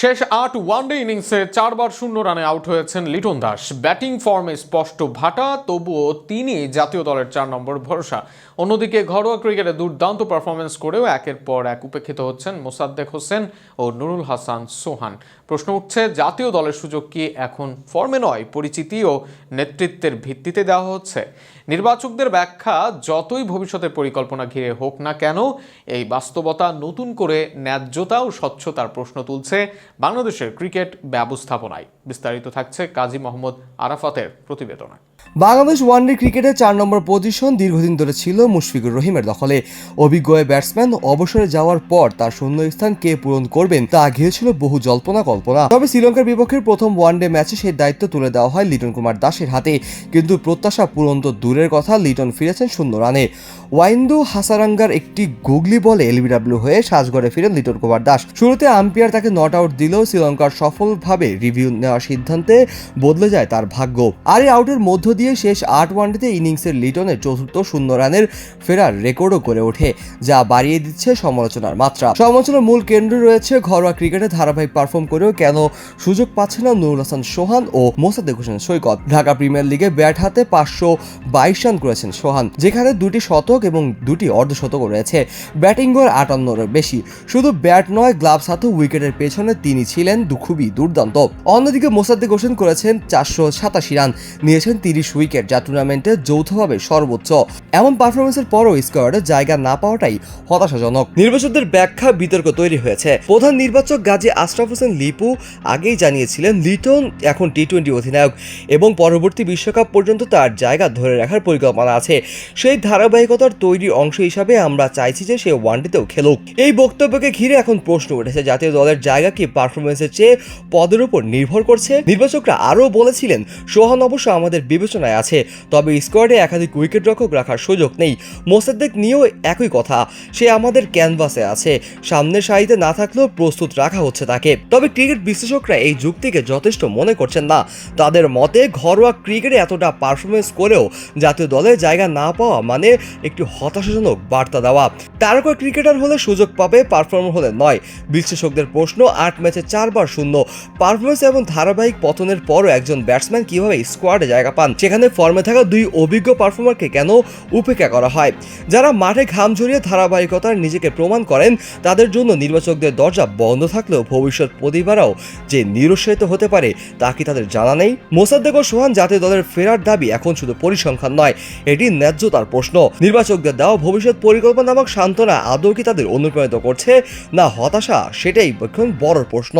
শেষ আট ওয়ানডে ইনিংসে চারবার শূন্য রানে আউট হয়েছেন লিটন দাস। ব্যাটিং ফর্মে স্পষ্ট ভাটা, তবুও তিনি জাতীয় দলের চার নম্বর ভরসা। অন্যদিকে ঘরোয়া ক্রিকেটে দুর্দান্ত পারফরমেন্স করেও একের পর এক উপেক্ষিত হচ্ছেন মোসাদ্দেক হোসেন ও নুরুল হাসান সোহান। প্রশ্ন উঠছে, জাতীয় দলের সুযোগ কি এখন ফর্মে নয়? পরিচিতি ও নেতৃত্বের ভিত্তিতে দেওয়া হচ্ছে। নির্বাচকদের ব্যাখ্যা, যতই ভবিষ্যতের পরিকল্পনা ঘিরে হোক না কেন, এই বাস্তবতা নতুন করে ন্যায্যতা ও স্বচ্ছতার প্রশ্ন তুলছে বাংলাদেশের ক্রিকেট ব্যবস্থাপনায় বিস্তারিত থাকছে কাজী মোহাম্মদ আরাফাতের প্রতিবেদনে। বাংলাদেশ ওয়ানডে ক্রিকেটে চার নম্বর পজিশন দীর্ঘদিন ধরে ছিল মুশফিকুর রহিমের দখলে। অভিজ্ঞ ব্যাটসম্যান অবসরে যাওয়ার পর তার শূন্য স্থান কে পূরণ করবেন তা ঘিরেছিল বহু জল্পনা কল্পনা। তবে শ্রীলঙ্কার বিপক্ষে প্রথম ওয়ানডে ম্যাচে সেই দায়িত্ব তুলে দেওয়া হয় লিটন কুমার দাসের হাতে। কিন্তু প্রত্যাশা পূরণ তো দূরের কথা, লিটন ফিরেছেন শূন্য রানে। ওয়াইন্দু হাসারাঙ্গার একটি গুগলি বলে এলবিডাব্লিউ হয়ে সাজগড়ে ফিরেন লিটন কুমার দাস। শুরুতে আম্পায়ার তাকে নট আউট দিলেও শ্রীলঙ্কার সফলভাবে রিভিউ নেওয়ার সিদ্ধান্তে বদলে যায় তার ভাগ্য। আর এই আউটের মধ্য দিয়ে শেষ আট ওয়ানডেতে ইনিংসের লিটনের চতুর্থ শূন্য রানের ফেরার রেকর্ডও করে ওঠে, যা বাড়িয়ে দিচ্ছে সমালোচনার মাত্রা। সমালোচনার মূল কেন্দ্রে রয়েছে ঘরোয়া ক্রিকেটে ধারাবাহিক পারফর্ম করেও কেন সুযোগ পাচ্ছে না নুরুল হাসান সোহান ও মোসাদ্দেক হোসেন সৈকত। ঢাকা প্রিমিয়ার লিগে ব্যাট হাতে পাঁচশো বাইশ রান করেছেন সোহান, যেখানে দুটি শতক এবং দুটি অর্ধশতক রয়েছে। ব্যাটিং গড় আটান্নর বেশি। শুধু ব্যাট নয়, গ্লাভস হাতে উইকেটের পেছনে তিনি ছিলেন খুবই দুর্দান্ত। অন্যদিকে মোসাদ্দেক হোসেন করেছেন চারশো সাতাশি রান, নিয়েছেন তিরিশ উইকেট যা টুর্নামেন্টে যৌথভাবে সর্বোচ্চ। এমন পারফরমেন্সের পরও স্কোয়াডে জায়গা না পাওয়াটাই হতাশাজনক। নির্বাচকদের ব্যাখ্যা বিতর্ক তৈরি হয়েছে। প্রধান নির্বাচক গাজী আশরাফ হোসেন লিপু আগেই জানিয়েছিলেন, লিটন এখন টি টোয়েন্টি অধিনায়ক এবং পরবর্তী বিশ্বকাপ পর্যন্ত তার জায়গা ধরে রাখার পরিকল্পনা আছে। সেই ধারাবাহিকতার তৈরি অংশ হিসাবে আমরা চাইছি যে সে ওয়ানডেতেও খেলুক। এই বক্তব্যকে ঘিরে এখন প্রশ্ন উঠেছে, জাতীয় দলের জায়গা কি পারফরমেন্সের চেয়ে পদের উপর নির্ভর করছে? নির্বাচকরা আরও বলেছিলেন, সোহান অবশ্য আমাদের বিবেচনায় আছে। তবে স্কোয়াডে একাধিক উইকেট রক্ষক রাখার সুযোগ নেই। মোসাদ্দেক নিয়েও একই কথা। সে আমাদের ক্যানভাসে আছে। সামনের সারিতে না থাকলেও প্রস্তুত রাখা হচ্ছে তাকে। তবে ক্রিকেট বিশ্লেষকরা এই যুক্তিকে যথেষ্ট মনে করছেন না। তাদের মতে, ঘরোয়া ক্রিকেটে এতটা পারফরমেন্স করেও জাতীয় দলের জায়গা না পাওয়া মানে একটি হতাশাজনক বার্তা দেওয়া। তারকা ক্রিকেটার হলে সুযোগ পাবে, পারফর্মার হলে নয়। বিশ্লেষকদের প্রশ্ন, আট ম্যাচে চারবার শূন্য। পারফরমেন্স এবং ধারাবাহিক পতনের পরও একজন ব্যাটসম্যান কীভাবে স্কোয়াডে জায়গা পান? সেখানে ফর্মে থাকা দুই অভিজ্ঞ পারফর্মারকে কেন উপেক্ষা করা হয়? যারা মাঠে ঘাম ঝরিয়ে ধারাবাহিকতার নিজেকে প্রমাণ করেন, তাদের জন্য নির্বাচকদের দরজা বন্ধ থাকলেও ভবিষ্যৎ প্রতিভারাও যে নিরুৎসাহিত হতে পারে, তা কি তাদের জানা নেই? মোসাদ্দেক ও সোহান জাতীয় দলের ফেরার দাবি এখন শুধু পরিসংখ্যান নয়, এটি ন্যায্যতার প্রশ্ন। নির্বাচকদের দেওয়া ভবিষ্যৎ পরিকল্পনা নামক সান্ত্বনা আদৌ কি তাদের অনুপ্রাণিত করছে, না হতাশা সেটাই এখন বড় প্রশ্ন।